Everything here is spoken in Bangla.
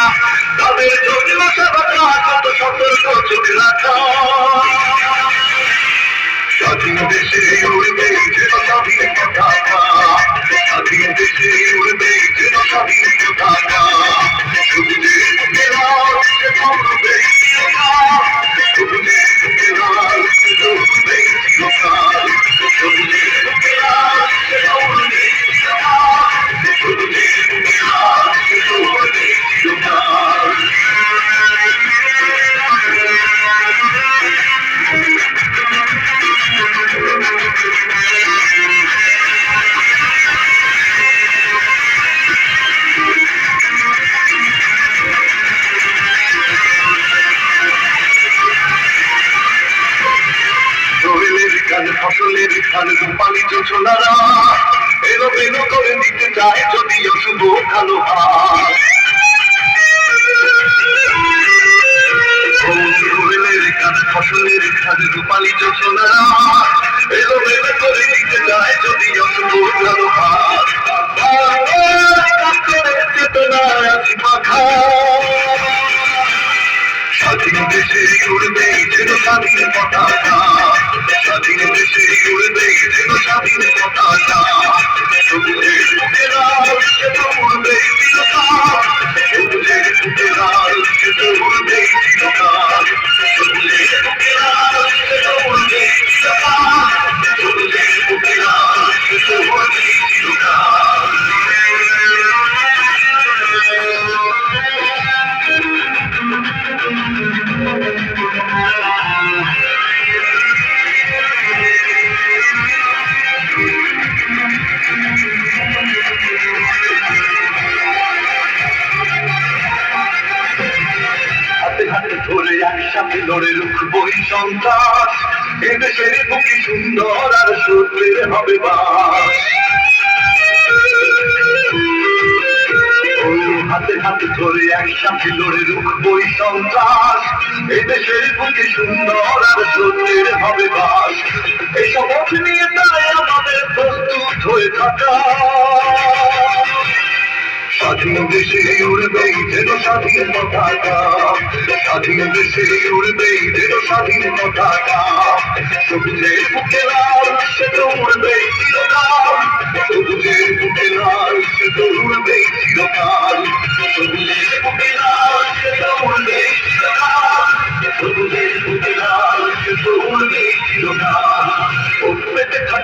না খাল রূপালি যোজনারা এলো বেলো করে দিতে চায় যদি অশুভ কালো ফসলের কাজ রূপালি যোজনারা এলো বেলো করে দিতে চায় যদি অশুভ কালো চেতনায় আছি পাখা স্বাধীন দেশে উড়বে যেন স্বাধীন পতাকা স্বাধীন দেশে উড়বে যেন স্বাধীন লড়ে এই সন্ত্রাস। এদেশের বুকে সুন্দর আর সত্যের হবে বাস হাতে হাতে ধরে একসাথে লড়ে রুখবো এই সন্ত্রাস। এদেশের বুকে সুন্দর আর সত্যের হবে বাস শপথ নিয়ে তাই আমাদের প্রস্তুত হয়ে থাকা। স্বাধীন দেশে উড়বে যেন স্বাধীন পতাকা। স্বাধীন দেশে উড়বে যেন স্বাধীন পতাকা। সবুজের বুকে লাল, সে তো উড়বে চিরকাল। সবুজের বুকে লাল, সে তো উড়বে চিরকাল। সবুজের বুকে লাল, সে তো উড়বে চিরকাল। সবুজের